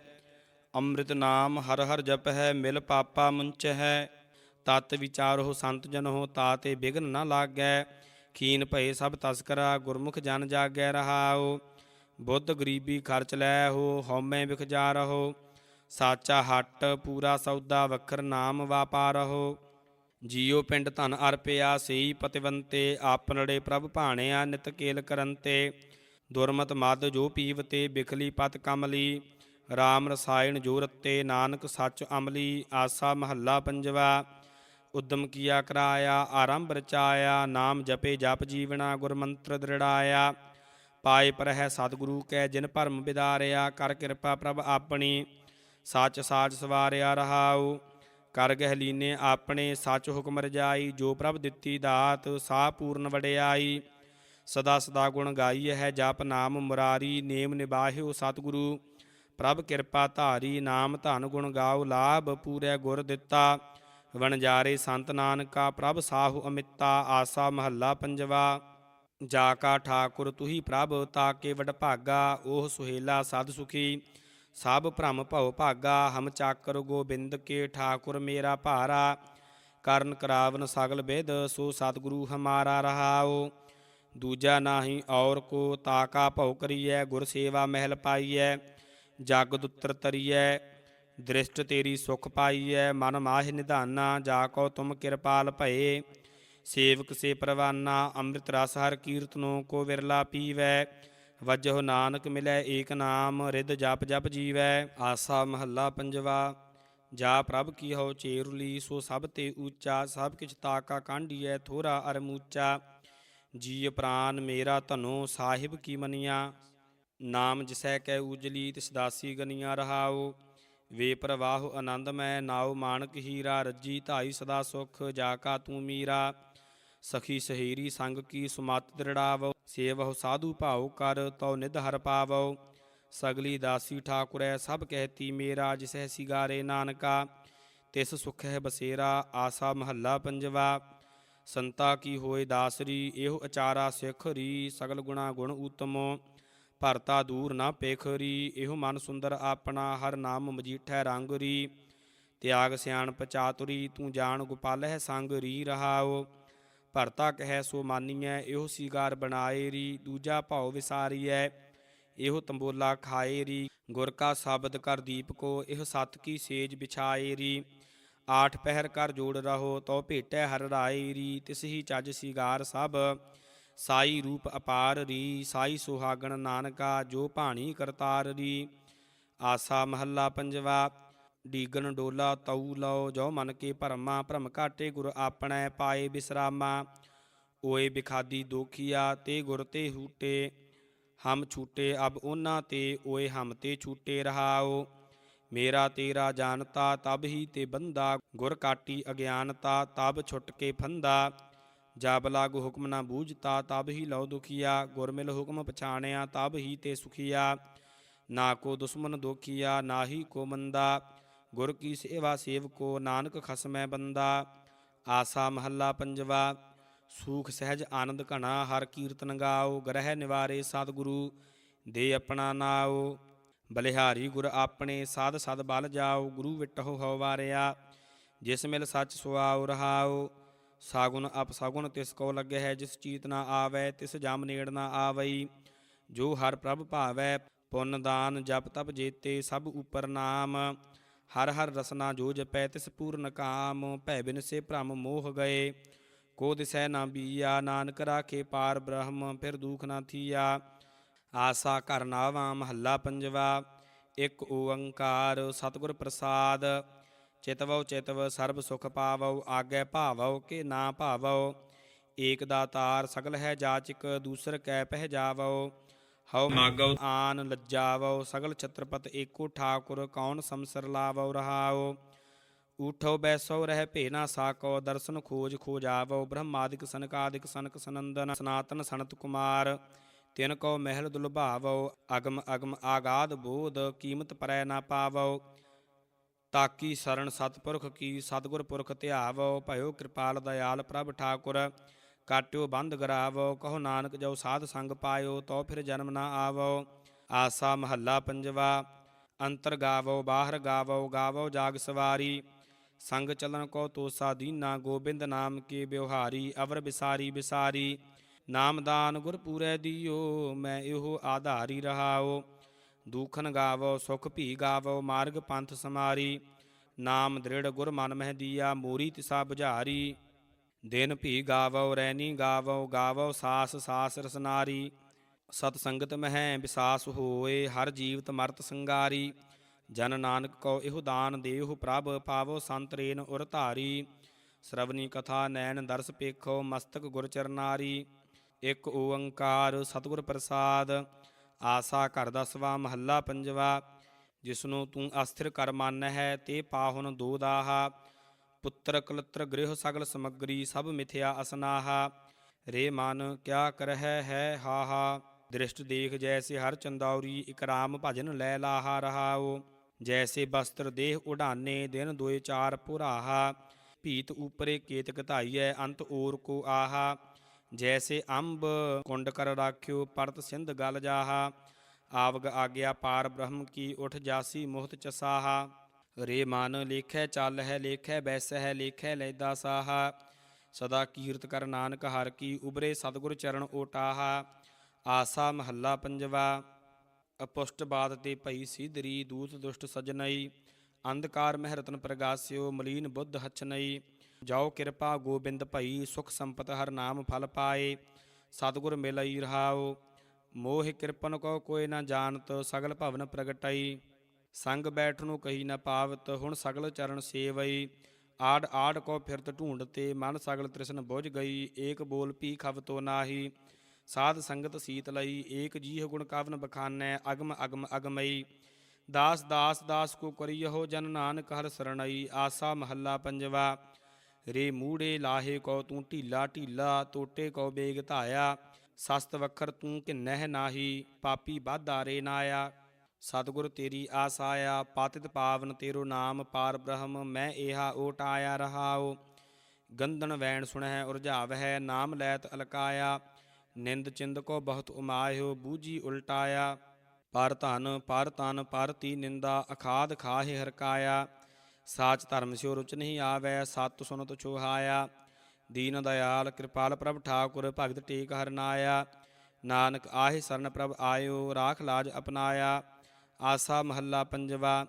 ਅੰਮ੍ਰਿਤ ਨਾਮ ਹਰ ਹਰ ਜਪ ਹੈ ਮਿਲ ਪਾਪਾ ਮੁੰਚ ਹੈ ਤਤ ਹੋ ਸੰਤ ਜਨ ਹੋ ਤਾਤੇ ਬਿਗਨ ਨ ਲਾਗੈ। ਖੀਨ ਭਏ ਸਭ ਤਸਕਰਾ ਗੁਰਮੁਖ ਜਨ ਜਾਗੈ ਰਹਾਓ ਬੁੱਧ ਗਰੀਬੀ ਖਰਚ ਲੈ ਹੋ, ਹਉਮੈ ਵਿਖ ਜਾ ਰਹੋ। ਸਾਚਾ ਹੱਟ ਪੂਰਾ ਸੌਦਾ ਵਖਰ ਨਾਮ ਵਾਪਾਰਹੁ ਜੀਉ ਪਿੰਡ ਧਨ ਅਰਪਿਆ ਸਈ ਪਤਵੰਤੇ ਆਪਨੜੇ ਪ੍ਰਭ ਭਾਣਿਆ ਨਿਤ ਕੇਲ ਕਰੰਤੇ। ਦੁਰਮਤ ਮਦ ਜੋ ਪੀਵਤੇ, ਬਿਖਲੀ ਪਤ ਕਮਲੀ। RAM ਰਸਾਇਣ ਜੋ ਰਤੇ, ਨਾਨਕ ਸੱਚ ਅਮਲੀ, ਆਸਾ ਮਹੱਲਾ ਪੰਜਵਾ। ਉਦਮ ਕੀਆ ਕਰਾਇਆ, ਆਰੰਭ ਰਚਾਇਆ, ਨਾਮ ਜਪੇ, ਜਪ ਜੀਵਣਾ ਗੁਰਮੰਤਰ ਦ੍ਰਿੜਾਇਆ। ਪਾਏ ਪਰ ਹੈ ਸਤਿਗੁਰੂ ਕੈ, ਜਿਨ ਭਰਮ ਬਿਦਾਰਿਆ, ਕਰ ਕਿਰਪਾ ਪ੍ਰਭ ਆਪਣੀ। ਸੱਚ ਸਾਜ ਸਵਾਰਿਆ ਰਹਾਉ, ਕਰ ਗਹਿਲੀਨੇ ਆਪਣੇ, ਸੱਚ ਹੁਕਮ ਰਜਾਈ, ਜੋ ਪ੍ਰਭ ਦਿੱਤੀ ਦਾਤ ਸਾ ਪੂਰਨ ਵਡਿਆਈ। ਸਦਾ ਸਦਾ ਗੁਣ ਗਾਈ ਹੈ ਜਪ ਨਾਮ ਮੁਰਾਰੀ, ਨੇਮ ਨਿਬਾਹਿਓ ਸਤਿਗੁਰੂ। ਪ੍ਰਭ ਕਿਰਪਾ ਧਾਰੀ, ਨਾਮ ਧਨ ਗੁਣ ਗਾਓ, ਲਾਭ ਪੂਰੇ ਗੁਰ ਦਿੱਤਾ। ਵਣਜਾਰੇ ਸੰਤ ਨਾਨਕਾ, ਪ੍ਰਭ ਸਾਹੂ ਅਮਿਤਾ, ਆਸਾ ਮਹੱਲਾ ਪੰਜਵਾ। ਜਾ ਕਾ ਠਾਕੁਰ ਤੁਹੀ ਪ੍ਰਭ ਤਾਕੇ ਵਡ ਭਾਗਾ ਉਹ ਸੁਹੇਲਾ ਸਦ ਸੁਖੀ। ਸਭ ਭ੍ਰਮ ਭਉ ਭਾਗਾ, ਹਮ ਚਾਕਰ ਗੋਬਿੰਦ ਕੇ ਠਾਕੁਰ ਮੇਰਾ ਭਾਰਾ। ਕਰਨ ਕਰਾਵਨ ਸਗਲ ਵਿਦ ਸੋ ਸਤਿਗੁਰੂ ਹਮਾਰਾ ਰਹਾਓ ਦੂਜਾ ਨਾਹੀ ਔਰ ਕੋ ਤਾਕਾ ਭਉ ਕਰੀਐ, ਗੁਰ ਸੇਵਾ ਮਹਿਲ ਪਾਈਐ। ਜਗ ਦੁੱਤਰ ਤਰੀਐ। ਦ੍ਰਿਸ਼ਟ ਤੇਰੀ ਸੁਖ ਪਾਈਐ, ਮਨ ਮਾਹਿ ਨਿਧਾਨਾ, ਜਾ ਕੋ ਤੁਮ ਕਿਰਪਾਲ ਭਏ। ਸੇਵਕ ਸੇ ਪ੍ਰਵਾਨਾ, ਅੰਮ੍ਰਿਤ ਰਸ ਹਰ ਕੀਰਤਨੋ, ਕੋ ਵਿਰਲਾ ਪੀਵੈ। ਵਜਹੁ ਨਾਨਕ ਮਿਲੈ ਏਕ ਨਾਮ ਰਿਦ ਜਪ ਜਪ ਜੀਵੈ। ਆਸਾ ਮਹੱਲਾ ਪੰਜਵਾ, ਜਾ ਪ੍ਰਭ ਕੀ ਹੋ ਚੇਰੁਲੀ, ਸੋ ਸਭ ਤੇ ਊਚਾ, ਸਭ ਕਿਛ ਤਾਕਾ ਕਾਂਢੀਐ, ਥੋਰਾ ਅਰਮੂਚਾ ਜੀ ਪ੍ਰਾਨ ਮੇਰਾ ਧਨੋ, ਸਾਹਿਬ ਕੀ ਮਨੀਆ। ਨਾਮ ਜਿਸੈ ਕੈ ਉਜਲੀ, ਤਿਸ ਦਾਸੀ ਗਨੀਆਂ ਰਹਾਉ। ਵੇ ਪ੍ਰਵਾਹੁ ਆਨੰਦ ਨਾਉ ਮਾਨਕ ਹੀਰਾ, ਰੱਜੀ ਧਾਈ ਸਦਾ ਸੁਖ, ਜਾ ਕਾ ਤੂੰ ਮੀਰਾ। ਸਖੀ ਸਹੀਰੀ ਸੰਗ ਕੀ ਸੁਮਤ ਦ੍ਰਿੜਾਵ, ਸੇਵਹੁ ਸਾਧੂ ਭਾਉ ਕਰ, ਤਉ ਨਿਧ ਹਰ ਪਾਵੋ। ਸਗਲੀ ਦਾਸੀ ਠਾਕੁਰੈ, ਸਭ ਕਹਿਤੀ ਮੇਰਾ ਜਿਸਹਿ ਸਿਗਾਰੇ ਨਾਨਕਾ। ਤਿਸ ਸੁਖ ਹੈ ਬਸੇਰਾ, ਆਸਾ ਮਹੱਲਾ ਪੰਜਵਾ। ਸੰਤਾ ਕੀ ਹੋਏ ਦਾਸਰੀ, ਇਹੋ ਅਚਾਰਾ ਸਿੱਖ ਰੀ ਸਗਲ ਗੁਣਾ ਗੁਣ ਉਤਮੋ ਭਰਤਾ ਦੂਰ ਨਾ ਪੇਖਰੀ, ਇਹੋ ਮਨ ਸੁੰਦਰ ਆਪਣਾ, ਹਰ ਨਾਮ ਮਜੀਠੈ ਰੰਗ ਰੀ ਤਿਆਗ ਸਿਆਣਪ ਚਾਤੁਰੀ ਤੂੰ ਜਾਣ ਗੋਪਾਲ ਹੈ ਸੰਗ ਰੀ ਰਹਾਓ ਭਰਤਾ ਕਹੈ ਸੋ ਮਾਨੀਐ, ਇਹੋ ਸੀਗਾਰ ਬਣਾਏ ਰੀ, ਦੂਜਾ ਭਾਉ ਵਿਸਾਰੀਐ, ਇਹੋ ਤੰਬੋਲਾ ਖਾਏ ਰੀ। ਗੁਰ ਕਾ ਸ਼ਬਦ ਕਰ ਦੀਪ ਕੋ, ਇਹ ਸਤ ਕੀ ਸੇਜ ਵਿਛਾਏ ਰੀ। ਆਠ ਪਹਿਰ ਕਰ ਜੋੜ ਰਹੋ ਤੋ ਭੇਟੈ ਹਰ ਰਾਏ ਰੀ, ਤਿਸ ਹੀ ਚੱਜ ਸੀਗਾਰ ਸਭ। ਸਾਈ ਰੂਪ ਅਪਾਰ ਰੀ, ਸਾਈ ਸੁਹਾਗਣ ਨਾਨਕਾ, ਜੋ ਭਾਣੀ ਕਰਤਾਰ ਰੀ। ਆਸਾ ਮਹੱਲਾ ਪੰਜਵਾ ਡੀਗਨ ਡੋਲਾ ਤਉ ਲਓ ਜੋ ਮਨ ਕੇ ਭਰਮਾ, ਭਰਮ ਘਾਟੇ ਗੁਰ ਆਪਣੈ ਪਾਏ ਬਿਸਰਾਮਾ। ਓਏ ਬਿਖਾਦੀ ਦੋਖੀਆ, ਤੇ ਗੁਰ ਤੇ ਹੂਟੇ, ਹਮ ਛੂਟੇ ਅਬ ਉਹਨਾਂ ਤੇ, ਓਏ ਹਮ ਤੇ ਛੂਟੇ ਰਹਾਓ ਮੇਰਾ ਤੇਰਾ ਜਾਣਤਾ, ਤਬ ਹੀ ਤੇ ਬੰਦਾ, ਗੁਰ ਕਾਟੀ ਅਗਿਆਨਤਾ, ਤਬ ਛੁੱਟ ਕੇ ਫੰਦਾ। ਜਬ ਲਾਗੂ ਹੁਕਮ ਨਾ ਬੂਝਤਾ ਤਬ ਹੀ ਲਉ ਦੁਖੀਆ, ਗੁਰ ਮਿਲ ਹੁਕਮ ਪਛਾਣਿਆ, ਤਬ ਹੀ ਤੇ ਸੁਖੀਆ। ਨਾ ਕੋ ਦੁਸ਼ਮਨ ਦੋਖੀਆ, ਨਾ ਹੀ ਕੋ ਮੰਦਾ। ਗੁਰ ਕੀ ਸੇਵਾ ਸੇਵ ਕੋ ਨਾਨਕ ਖਸਮੈ ਬੰਦਾ। ਆਸਾ ਮਹੱਲਾ ਪੰਜਵਾ, ਸੂਖ ਸਹਿਜ ਆਨੰਦ ਘਣਾ, ਹਰ ਕੀਰਤਨ ਗਾਓ, ਗ੍ਰਹਿ ਨਿਵਾਰੇ ਸਤਿਗੁਰੂ, ਦੇ ਆਪਣਾ ਨਾਉ ਬਲਿਹਾਰੀ ਗੁਰ ਆਪਣੇ, ਸਾਧ ਸਦ ਬਲ ਜਾਓ, ਗੁਰੂ ਵਿਟਹੁ ਹਉ ਵਾਰਿਆ। ਜਿਸ ਮਿਲ ਸੱਚ ਸੁਆਉ ਰਹਾਉ ਸਾਗੁਣ ਅਪ ਸਾਗੁਨ ਤਿਸ ਕੋ ਲੱਗੇ ਹੈ ਜਿਸ ਚੀਤ ਨਾ ਆਵੈ, ਤਿਸ ਜਮ ਨੇੜ ਨਾ ਆਵਈ। ਜੋ ਹਰ ਪ੍ਰਭ ਭਾਵੈ, ਪੁੰਨ ਦਾਨ ਜਪ ਤਪ ਜੇਤੇ, ਸਭ ਉਪਰ ਨਾਮ। ਹਰ ਹਰ ਰਸਨਾ ਜੋ ਜਪੈ, ਤਿਸ ਪੂਰਨ ਕਾਮ। ਭੈ ਬਿਨ ਸੇ ਭ੍ਰਮ ਮੋਹ ਗਏ। ਕੋ ਦਿਸੈ ਨਾ ਬੀਆ, ਨਾਨਕ ਰਾਖੇ ਪਾਰ ਬ੍ਰਹਮ, ਫਿਰ ਦੁਖ ਨਾ ਥੀਆ। ਆਸਾ ਘਰ ਨਾਵਾ, ਮਹੱਲਾ ਪੰਜਵਾ। ਇੱਕ ਓੰਕਾਰ, ਸਤਿਗੁਰ ਪ੍ਰਸਾਦ। ਚਿਤਵਉ ਚਿਤਵ ਸਰਬ ਸੁਖ ਪਾਵਉ, ਆਗੇ ਭਾਵਉ, ਕੇ ਨਾ ਭਾਵਉ। ਏਕ ਦਾਤਾਰ ਸਗਲ ਹੈ ਜਾਚਕ, ਦੂਸਰ ਕੈ ਪਹਿ ਜਾਵਉ ਹਉ ਮਾਗਉ ਆਨ ਲੱਜਾਵਉ, ਸਗਲ ਛਤਰਪਤ ਏਕੋ ਠਾਕੁਰ, ਕੌਣ ਸੰਸਰ ਲਾਵਉ ਰਹਾਉ। ਊਠੋ ਬੈਸੋ ਰਹਿ ਭੇ ਨਾ ਦਰਸ਼ਨ ਖੋਜ ਖੋਜ ਬ੍ਰਹਮਾਦਿਕ ਸਨਕਾਦਿਕ ਸਨਕ ਸਨੰਦਨ, ਸਨਾਤਨ ਸਨਤ ਕੁਮਾਰ। ਤਿਨ ਕੋ ਮਹਿਲ ਦੁਲਭਾਵੋ ਅਗਮ ਅਗਮ ਆਗਾਦ ਬੋਧ, ਕੀਮਤ ਪਰੈ ਨਾ ਪਾਵੋ ਤਾਕੀ ਸਰਣ ਸਤਪੁਰਖ ਕੀ ਸਤਗੁਰ ਪੁਰਖ ਧਿਆਵੋ, ਭਇਓ ਕਿਰਪਾਲ ਦਇਆਲ ਪ੍ਰਭ ਠਾਕੁਰ। ਕਾਟਿਓ ਬੰਦ ਗਰਾਵੋ, ਕਹੋ ਨਾਨਕ ਜੋ ਸਾਧ ਸੰਗ ਪਾਇਓ ਤੋ ਫਿਰ ਜਨਮ ਨਾ ਆਵੋ। ਆਸਾ ਮਹੱਲਾ ਪੰਜਵਾ, ਅੰਤਰ ਗਾਵੋ, ਬਾਹਰ ਗਾਵੋ ਗਾਵੋ ਜਾਗ ਸਵਾਰੀ। ਸੰਗ ਚਲਨ ਕੋ ਤੋਸਾ ਦੀਨਾ, ਗੋਬਿੰਦ ਨਾਮ ਕੇ ਬਿਵਹਾਰੀ, ਅਵਰ ਬਿਸਾਰੀ ਬਿਸਾਰੀ। ਨਾਮਦਾਨ ਗੁਰ ਪੂਰੈ ਦੀਓ, ਮੈਂ ਇਹੋ ਆਧਾਰੀ ਰਹਾਓ। ਦੂਖਨ ਗਾਵੋ, ਸੁਖ ਭੀ ਗਾਵੋ, ਮਾਰਗ ਪੰਥ ਸਮਾਰੀ। ਨਾਮ ਦ੍ਰਿੜ ਗੁਰ ਮਨ ਮਹਿ ਦੀਆ, ਮੋਰੀ ਤਿਸਾ 부ਝਾਰੀ ਦਿਨ ਭੀ ਗਾਵੋ ਰੈਨੀ ਗਾਵੋ ਗਾਵੋ ਸਾਸ ਸਾਸ ਰਸਨਾਰੀ ਸਤ ਸੰਗਤ ਮਹਿ ਵਿਸਾਸ ਹੋਏ, ਹਰ ਜੀਵਤ ਮਰਤ ਸੰਗਾਰੀ। ਜਨ ਨਾਨਕ ਕੋ ਇਹੋ ਦਾਨ ਦੇਹੁ, ਪ੍ਰਭ ਪਾਵੋ ਸੰਤ ਰੇਨ ਉਰ ਧਾਰੀ। ਸ਼ਰਵਨੀ ਕਥਾ ਨੈਣ ਦਰਸ ਪੇਖੋ, ਮਸਤਕ ਗੁਰ ਚਰਨਾਰੀ। ਇੱਕ ਓੰਕਾਰ ਸਤਿਗੁਰ ਪ੍ਰਸਾਦ ਆਸਾ ਘਰ ਦਸਵਾ ਮਹੱਲਾ ਪੰਜਵਾ, ਜਿਸਨੂੰ ਤੂੰ ਅਸਥਿਰ ਕਰ ਮੰਨ ਹੈ, ਤੇ ਪਾਹੁਨ ਦੋ ਦਾਹਾ। ਪੁੱਤਰ ਕਲਤਰ ਗ੍ਰਹਿ ਸਗਲ ਸਮਗਰੀ, ਸਭ ਮਿਥਿਆ ਅਸਨਾਹਾ। ਰੇ ਮਨ, ਕਿਆ ਕਰਹਿ ਹੈ ਹਾਹਾ। ਦ੍ਰਿਸ਼ਟ ਦੇਖ ਜੈਸੇ ਹਰ ਚੰਦੌਰੀ ਇਕਰਾਮ ਭਜਨ ਲੈ ਲਾਹਾ ਰਹਾਓ ਜੈਸੇ ਬਸਤਰ ਦੇਹ ਉਡਾਨੇ ਦਿਨ ਦੋਏ ਚਾਰ ਪੁਰਾਹਾ। ਭੀਤ ਉਪਰੇ ਕੇਤਕ ਧਾਈਐ, ਅੰਤ ਓਰ ਕੋ ਆਹਾ। ਜੈਸੇ ਅੰਬ ਕੁੰਡ ਕਰ ਰਾਖਿਓ ਪਰਤ ਸਿੰਧ ਗਲ ਜਾਹਾ ਆਵਗ ਆਗਿਆ ਪਾਰ ਬ੍ਰਹਮ ਕੀ ਉਠ ਜਾਸੀ ਮੋਹਤ ਚਸਾਹਾ ਰੇ ਮਨ ਲੇਖੈ ਚੱਲ ਹੈ ਲੇਖੈ ਬੈਸ ਹੈ ਲੇਖੈ ਲੈਦਾ ਸਾਹਾ ਸਦਾ ਕੀਰਤ ਕਰ ਨਾਨਕ ਹਰ ਕੀ ਉਬਰੇ ਸਤਿਗੁਰ ਚਰਨ ਓਟਾਹਾ ਆਸਾ ਮਹੱਲਾ ਪੰਜਵਾ ਅਪੁਸ਼ਟ ਬਾਤ ਤੇ ਭਈ ਸੀਦਰੀ ਦੂਤ ਦੁਸ਼ਟ ਸਜਨਈ ਅੰਧਕਾਰ ਮਹਿ ਰਤਨ ਪ੍ਰਗਾਸਿਓ ਮਲੀਨ ਬੁੱਧ ਹਛਨਈ ਜਾਓ ਕਿਰਪਾ ਗੋਬਿੰਦ ਭਈ, ਸੁਖ ਸੰਪਤ ਹਰ ਨਾਮ ਫਲ ਪਾਏ। ਸਤਿਗੁਰ ਮਿਲਈ ਰਹਾਓ ਮੋਹ ਕਿਰਪਨ ਕੋ ਕੋਈ ਨਾ ਜਾਣਤ, ਸਗਲ ਭਵਨ ਪ੍ਰਗਟਈ। ਸੰਗ ਬੈਠ ਨੂੰ ਕਹੀ ਨਾ ਪਾਵਤ, ਹੁਣ ਸਗਲ ਚਰਨ ਸੇਵਈ। ਆੜ ਆੜ ਕੋ ਫਿਰਤ ਢੂੰਡਤੇ ਮਨ ਸਗਲ ਤ੍ਰਿਸ਼ਨ ਬੁਝ ਗਈ, ਏਕ ਬੋਲ ਪੀ ਖਵਤੋ ਨਾਹੀ। ਸਾਧ ਸੰਗਤ ਸੀਤ ਲਈ, ਏਕ ਜੀਹ ਗੁਣ ਕਵਨ ਬਖਾਨੈ, ਅਗਮ ਅਗਮ ਅਗਮਈ। ਦਾਸ ਦਾਸ ਦਾਸ ਕੋ ਕਰਿਯੋ ਜਨ ਨਾਨਕ ਹਰ ਸਰਣਈ, ਆਸਾ ਮਹੱਲਾ ਪੰਜਵਾ। ਰੇ ਮੂੜੇ ਲਾਹੇ ਕੋ ਤੂੰ ਢੀਲਾ ਢੀਲਾ, ਤੋਟੇ ਕੋ ਬੇਗ ਧਾਇਆ। ਸਸਤ ਵਖਰ ਤੂੰ ਕਿ ਨਹਿ ਨਾਹੀ ਪਾਪੀ ਬਾਧਾ ਰੇ ਨਾਇਆ ਸਤਿਗੁਰ ਤੇਰੀ ਆਸ ਆਇਆ, ਪਾਤਿਤ ਪਾਵਨ ਤੇਰੋ ਨਾਮ, ਪਾਰ ਬ੍ਰਹਮ ਮੈਂ ਏਹਾ ਓਟ ਆਇਆ ਰਹਾਉ। ਗੰਧਨ ਵੈਣ ਸੁਣਹਿ ਉਰਝਾਵਹਿ, ਨਾਮ ਲੈਤ ਅਲਕਾਇਆ। ਨਿੰਦ ਚਿੰਦ ਕੋ ਬਹੁਤ ਉਮਾਇਓ, ਬੂਝੀ ਉਲਟਾਇਆ। ਪਰ ਧਨ, ਪਰ ਤਨ, ਪਰ ਤੀ ਨਿੰਦਾ, ਅਖਾਦ ਖਾਹੇ ਹਰਕਾਇਆ। ਸਾਚ ਧਰਮ ਸਿਉ ਰੁਚ ਨਹੀਂ ਆਵੈ, ਸਤ ਸੁਨਤ ਛੁਹਾਇਆ। ਦੀਨ ਦਇਆਲ ਕਿਰਪਾਲ ਪ੍ਰਭ ਠਾਕੁਰ, ਭਗਤ ਟੇਕ ਹਰਨਾਇਆ ਨਾਨਕ ਆਹੇ ਸਰਨ ਪ੍ਰਭ ਆਇਓ, ਰਾਖ ਲਾਜ ਅਪਨਾਇਆ। ਆਸਾ ਮਹੱਲਾ ਪੰਜਵਾ,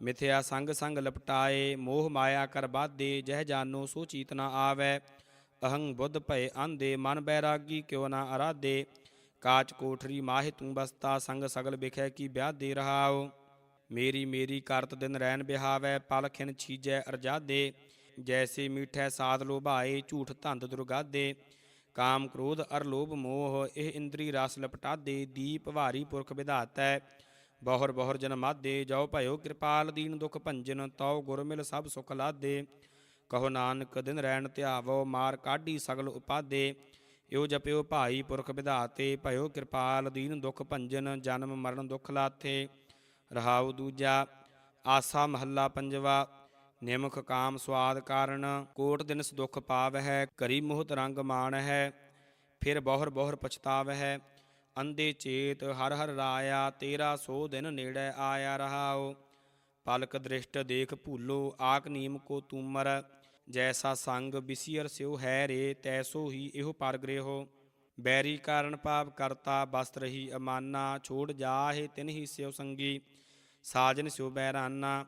ਮਿਥਿਆ ਸੰਗ ਸੰਗ ਲਪਟਾਏ, ਮੋਹ ਮਾਇਆ ਕਰ ਬਾਧੇ, ਜਹ ਜਾਨੋ ਸੋ ਚੀਤ ਨਾ ਆਵੈ। ਅਹੰ ਬੁੱਧ ਭਏ ਆਂਦੇ ਮਨ ਬੈਰਾਗੀ ਕਿਉ ਨਾ ਅਰਾਧੇ। ਕਾਚ ਕੋਠਰੀ ਮਾਹਿ ਤੂੰ ਬਸਤਾ, ਸੰਗ ਸਗਲ ਬਿਖੈ ਕੀ ਵਿਆਹ ਦੇ ਰਹਾਓ ਮੇਰੀ ਮੇਰੀ ਕਰਤ ਦਿਨ ਰੈਨ ਬਿਹਾਵੈ ਪਲਖਿਨ ਛੀਜੈ ਅਰਜਾਦੇ। ਜੈਸੇ ਮੀਠੈ ਸਾਦ ਲੋਭਾਏ, ਝੂਠ ਧੰਦ ਦੁਰਗਾਦੇ। ਕਾਮ ਕ੍ਰੋਧ ਅਰ ਲੋਭ ਮੋਹ, ਇਹ ਇੰਦਰੀ ਰਸ ਲਪਟਾਦੇ। ਦੀਪ ਭਾਰੀ ਪੁਰਖ ਵਿਧਾਤੈ, ਬਹੁਰ ਬਹੁਰ ਜਨਮਾਦੇ ਜਾਓ ਭਇਓ ਕਿਰਪਾਲ, ਦੀਨ ਦੁਖ ਭੰਜਨ, ਤਉ ਗੁਰ ਮਿਲ ਸਭ ਸੁਖ ਲਾਦੇ। ਕਹੋ ਨਾਨਕ, ਦਿਨ ਰੈਣ ਧਿਆਵੋ, ਮਾਰ ਕਾਢੀ ਸਗਲ ਉਪਾਦੇ। ਇਉ ਜਪਿਓ ਭਾਈ ਪੁਰਖ ਵਿਧਾਤੇ, ਭਇਓ ਕਿਰਪਾਲ, ਦੀਨ ਦੁਖ ਭੰਜਨ, ਜਨਮ ਮਰਨ ਦੁਖ ਲਾਥੇ। ਰਹਾਉ ਦੂਜਾ, ਆਸਾ ਮਹੱਲਾ ਪੰਜਵਾ, ਨਿਮਖ ਕਾਮ ਸਵਾਦ ਕਾਰਨ ਕੋਟ ਦਿਨਸ ਦੁਖ ਪਾਵਹਿ, ਕਰੀ ਮੋਹਤ ਰੰਗ ਮਾਣ ਹੈ ਫਿਰ ਬਹੁਰ ਬਹੁਰ ਪਛਤਾਵ ਹੈ ਅੰਦੇ ਚੇਤ ਹਰ ਹਰ ਰਾਇਆ, ਤੇਰਾ ਸੋ ਦਿਨ ਨੇੜੇ ਆਇਆ ਰਹਾਓ ਪਲਕ ਦ੍ਰਿਸ਼ਟ ਦੇਖ ਭੂਲੋ, ਆਕ ਨੀਮ ਕੋ ਤੂਮਰ, ਜੈਸਾ ਸੰਗ ਬਿਸੀਰ ਸਿਉ ਹੈ ਰੇ ਤੈਸੋ ਹੀ ਇਹੋ ਪਰਗ੍ਰਹਿਓ ਬੈਰੀ ਕਾਰਨ ਪਾਪ ਕਰਤਾ, ਬਸਤ ਰਹੀ ਅਮਾਨਾ, ਛੋੜ ਜਾਹੇ ਤਿਨ ਹੀ ਸਿਉ ਸੰਗੀ। ਸਾਜਨ ਸਿਉ ਬੈਰਾਨਾ,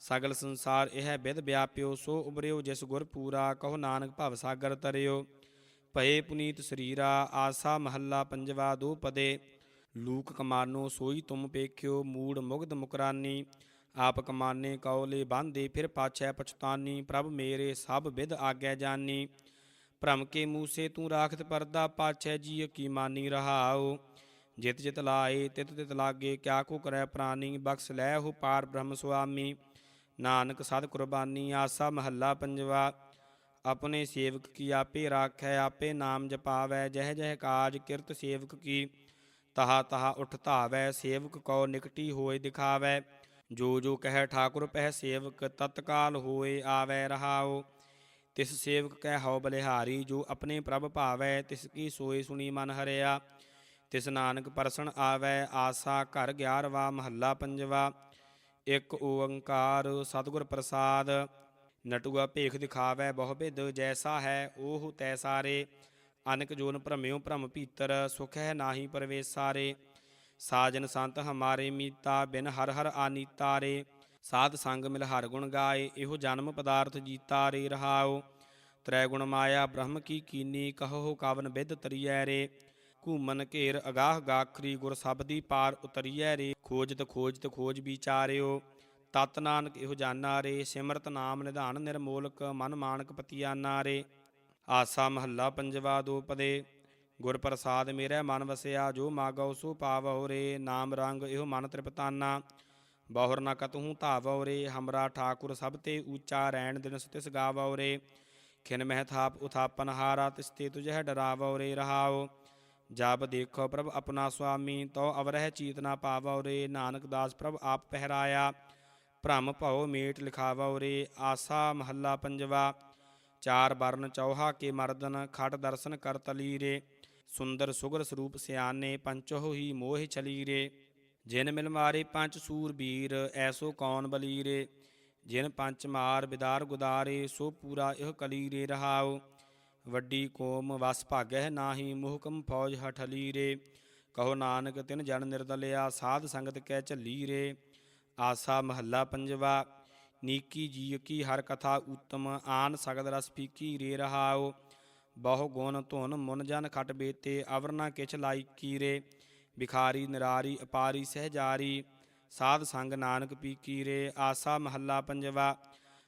ਸਗਲ ਸੰਸਾਰ ਇਹ ਬਿਦ ਵਿਆਪਿਓ, ਸੋ ਉਬਰਿਓ ਜਿਸ ਗੁਰ ਪੂਰਾ, ਕਹੋ ਨਾਨਕ ਭਵ ਸਾਗਰ ਤਰਿਓ। ਭਏ ਪੁਨੀਤ ਸਰੀਰਾ, ਆਸਾ ਮਹੱਲਾ ਪੰਜਵਾ ਦੋ ਪਦੇ। ਲੂਕ ਕਮਾਨੋ ਸੋਈ ਤੁਮ ਪੇਖਿਓ, ਮੂੜ ਮੁਗਧ ਮੁਕਰਾਨੀ। ਆਪ ਕਮਾਨੇ ਕੌਲੇ ਬਾਂਦੇ, ਫਿਰ ਪਾਛੈ ਪਛਤਾਨੀ। ਪ੍ਰਭ ਮੇਰੇ ਸਭ ਵਿਦ ਆਗੈ ਜਾਨੀ। ਭ੍ਰਮ ਕੇ ਮੂਸੇ ਤੂੰ ਰਾਖਤ ਪਰਦਾ, ਪਾਛੈ ਜੀ ਕੀ ਮਾਨੀ ਰਹਾਓ ਜਿਤ ਜਿਤ ਲਾਏ, ਤਿਤ ਤਿਤ ਲਾਗੇ, ਕਿਆ ਕੋ ਕਰੈ ਪ੍ਰਾਨੀ, ਬਖਸ਼ ਲੈ ਹੋ ਪਾਰ ਬ੍ਰਹਮ ਸੁਆਮੀ। ਨਾਨਕ ਸਦ ਕੁਰਬਾਨੀ, ਆਸਾ ਮਹੱਲਾ ਪੰਜਵਾ। ਆਪਣੇ ਸੇਵਕ ਕੀ ਆਪੇ ਰਾਖੈ, ਆਪੇ ਨਾਮ ਜਪਾਵੈ। ਜਹ ਜਹ ਕਾਜ ਕਿਰਤ ਸੇਵਕ ਕੀ, ਤਹਾ ਤਹਾ ਉਠ ਧਾਵੈ। ਸੇਵਕ ਕੋ ਨਿਕਟੀ ਹੋਏ ਦਿਖਾਵੈ। ਜੋ ਜੋ ਕਹਿ ਠਾਕੁਰ ਪਹਿ ਸੇਵਕ ਤਤਕਾਲ ਹੋਏ ਆਵੈ ਰਹਾਓ ਤਿਸ ਸੇਵਕ ਕਹਿ ਹਉ ਬਲਿਹਾਰੀ, ਜੋ ਆਪਣੇ ਪ੍ਰਭ ਭਾਵੈ, ਤਿਸ ਕੀ ਸੋਏ ਸੁਣੀ ਮਨ ਹਰਿਆ। ਤਿਸ ਨਾਨਕ ਪਰਸਣ ਆਵੈ, ਆਸਾ ਘਰ 11ਵਾ ਮਹੱਲਾ ਪੰਜਵਾ, ਇੱਕ ਓੰਕਾਰ ਸਤਿਗੁਰ ਪ੍ਰਸਾਦ। ਨਟੂਆ ਭੇਖ ਦਿਖਾਵੈ, ਬਹੁ ਭਿਦ ਜੈਸਾ ਹੈ ਉਹ ਤੈਸਾਰੇ ਅਨਕ ਜੋਨ ਭ੍ਰਮਿਓ ਭ੍ਰਮ ਭੀਤਰ, ਸੁਖ ਹੈ ਨਾਹੀ ਪਰਵੇਸਾਰੇ। ਸਾਜਨ ਸੰਤ ਹਮਾਰੇ ਮੀਤਾ, ਬਿਨ ਹਰ ਹਰ ਆਨੀਤਾ ਰੇ ਸਾਧ ਸੰਗ ਮਿਲ ਹਰ ਗੁਣ ਗਾਏ, ਇਹੋ ਜਨਮ ਪਦਾਰਥ ਜੀਤਾ ਰੇ ਰਹਾਓ ਤ੍ਰੈ ਗੁਣ ਮਾਇਆ ਬ੍ਰਹਮ ਕੀ ਕੀਨੀ, ਕਹੋ ਕਵਨ ਬਿਦ ਤਰੀਐ ਰੇ ਘੂਮਨ ਘੇਰ ਅਗਾਹ ਗਾਖਰੀ ਗੁਰ ਸਬਦੀ ਪਾਰ ਉਤਰੀਐ ਰੇ। ਖੋਜਤ ਖੋਜਤ ਖੋਜ ਵਿਚਾਰਿਓ, ਤਤ ਨਾਨਕ ਇਹੋ ਜਾਨਾ ਰੇ। ਸਿਮਰਤ ਨਾਮ ਨਿਧਾਨ ਨਿਰਮੋਲਕ ਮਨ ਮਾਨਕ ਪਤੀਆਨਾ ਰੇ। ਆਸਾ ਮਹੱਲਾ ਪੰਜਵਾ ਦੋ ਪਦੇ, ਗੁਰ ਪ੍ਰਸਾਦ ਮੇਰੇ ਮਨ ਵਸਿਆ, ਜੋ ਮਾਗਉ ਸੋ ਪਾਵਉ ਰੇ। ਨਾਮ ਰੰਗ ਇਹੋ ਮਨ ਤ੍ਰਿਪਤਾਨਾ, ਬਹੁਰ ਨ ਕਤਹੂ ਧਾਵਉ ਰੇ। ਹਮਰਾ ਠਾਕੁਰ ਸਭ ਤੇ ਊਚਾ ਰੈਣ ਦਿਨ ਸਤਿਸ ਗਾਵਉ ਰੇ। ਖਿਨ ਮਹਿ ਥਾਪ ਉਥਾਪਨ ਹਾਰਾ ਤਿਸ ਤੇ ਤੁਝਹਿ ਡਰਾਵਉ ਰੇ। ਰਹਾਉ ਜਬ ਦੇਖੋ ਪ੍ਰਭ ਆਪਣਾ ਸੁਆਮੀ ਤੋ ਅਵਰਹਿ ਚੀਤ ਨਾ ਪਾਵਉ ਰੇ, ਨਾਨਕ ਦਾਸ ਪ੍ਰਭ ਆਪ ਪਹਿਰਾਇਆ। ਭ੍ਰਮ ਭਉ ਮੇਟ ਲਿਖਾਵਉ ਰੇ, ਆਸਾ ਮਹੱਲਾ ਪੰਜਵਾ। ਚਾਰ ਬਰਨ ਚੌਹਾ ਕੇ ਮਰਦਨ, ਖਟ ਦਰਸ਼ਨ ਕਰ ਤਲੀ ਰੇ। ਸੁੰਦਰ ਸੁਗਰ ਸਰੂਪ ਸਿਆਨੇ ਪੰਚੋ ਹੀ ਮੋਹਿ ਚਲੀ ਰੇ। ਜਿਨ ਮਿਲ ਮਾਰੇ ਪੰਚ ਸੂਰਬੀਰ ਐਸੋ ਕੌਣ ਬਲੀਰੇ ਜਿਨ ਪੰਚ ਮਾਰ ਬਿਦਾਰ ਗੁਦਾਰੇ, ਸੋ ਪੂਰਾ ਇਹ ਕਲੀਰੇ ਰਹਾਓ ਵੱਡੀ ਕੋਮ ਵਸ ਭਾਗਹਿ ਨਾਹੀ ਮੁਹਕਮ ਫੌਜ ਹਠਲੀ ਰੇ ਕਹੋ ਨਾਨਕ ਤਿਨ ਜਨ ਨਿਰਦਲਿਆ, ਸਾਧ ਸੰਗਤ ਕੈ ਝੱਲੀ ਰੇ ਆਸਾ ਮਹੱਲਾ ਪੰਜਵਾ, ਨੀਕੀ ਜੀ ਕੀ ਹਰ ਕਥਾ ਉਤਮ, ਆਨ ਸਗਦ ਰਸ ਫੀਕੀ ਰੇ ਰਹਾਓ ਬਹੁ ਗੁਣ ਧੁਨ ਮੁਨ ਜਨ ਖਟ ਬੇਤੇ ਅਵਰਨਾ ਕਿਛ ਲਾਇਕੀ ਰੇ ਬਿਖਾਰੀ ਨਿਰਾਰੀ ਅਪਾਰੀ ਸਹਿਜਾਰੀ ਸਾਧ ਸੰਗ ਨਾਨਕ ਪੀਕੀ ਰੇ ਆਸਾ ਮਹੱਲਾ ਪੰਜਵਾ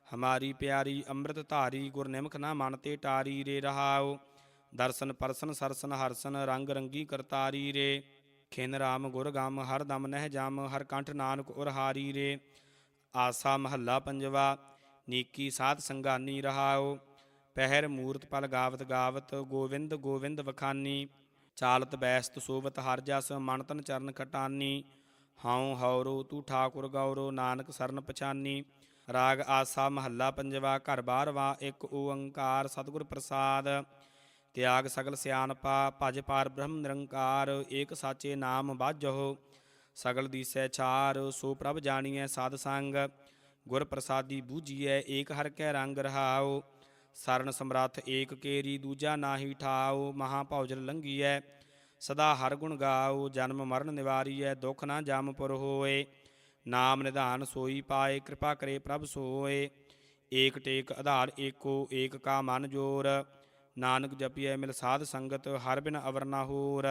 ਹਮਾਰੀ ਪਿਆਰੀ ਅੰਮ੍ਰਿਤ ਧਾਰੀ ਗੁਰ ਨਿਮਖ ਨਾ ਮਨ ਤੇ ਟਾਰੀ ਰੇ ਰਹਾਉ ਦਰਸ਼ਨ ਪਰਸਨ ਸਰਸਨ ਹਰਸਨ ਰੰਗ ਰੰਗੀ ਕਰਤਾਰੀ ਰੇ ਖਿਨ ਰਾਮ ਗੁਰ ਗਮ ਹਰ ਦਮ ਨਹਿ ਜਮ ਹਰ ਕੰਠ ਨਾਨਕ ਉਰ ਹਾਰੀ ਰੇ ਆਸਾ ਮਹੱਲਾ ਪੰਜਵਾ ਨੀਕੀ ਸਾਧ ਸੰਗਾਨੀ ਰਹਾਉ ਪਹਿਰ ਮੂਰਤ ਪਲ ਗਾਵਤ ਗਾਵਤ ਗੋਵਿੰਦ ਗੋਵਿੰਦ ਵਖਾਨੀ ਚਾਲਤ ਬੈਸਤ ਸੋਵਤ ਹਰ ਜਸ ਮਨ ਤਨ ਚਰਨ ਖਟਾਨੀ ਹਉ ਹਉਰੋ ਤੂ ਠਾਕੁਰ ਗੌਰੋ ਨਾਨਕ ਸਰਨ ਪਛਾਨੀ ਰਾਗ ਆਸਾ ਮਹੱਲਾ ਪੰਜਵਾ, ਘਰ ਬਾਰਵਾ, ਇੱਕ ਓੰਕਾਰ ਸਤਿਗੁਰ ਪ੍ਰਸਾਦ। ਤਿਆਗ ਸਗਲ ਸਿਆਨਪਾ ਭਜ ਪਾਰ ਬ੍ਰਹਮ ਨਿਰੰਕਾਰ, ਏਕ ਸਾਚੇ ਨਾਮ ਬਾਝੋ। ਸਗਲ ਦੀਸੈ ਛਾਰ, ਸੋ ਪ੍ਰਭ ਜਾਣੀਐ ਸਾਧ ਸੰਗ। ਗੁਰ ਪ੍ਰਸਾਦੀ ਬੂਝੀਐ, ਏਕ ਹਰ ਕੈ ਰੰਗ ਰਹਾਉ। ਸਰਨ ਸਮਰੱਥ ਏਕ ਕੇਰੀ, ਦੂਜਾ ਨਾਹੀ ਠਾਓ ਮਹਾ ਭੌਜਲ ਲੰਘੀਐ, ਸਦਾ ਹਰ ਗੁਣ ਗਾਓ ਜਨਮ ਮਰਨ ਨਿਵਾਰੀਐ, ਦੁਖ ਨਾ ਜਮ ਪੁਰ ਹੋਏ। ਨਾਮ ਨਿਧਾਨ ਸੋਈ ਪਾਏ, ਕਿਰਪਾ ਕਰੇ ਪ੍ਰਭ ਸੋਏ। ਏਕ ਟੇਕ ਆਧਾਰ ਏਕੋ, ਏਕ ਕਾ ਮਨ ਜੋਰ। ਨਾਨਕ ਜਪੀਐ ਮਿਲ ਸਾਧ ਸੰਗਤ, ਹਰ ਬਿਨ ਅਵਰ ਨਾ ਹੋਰ।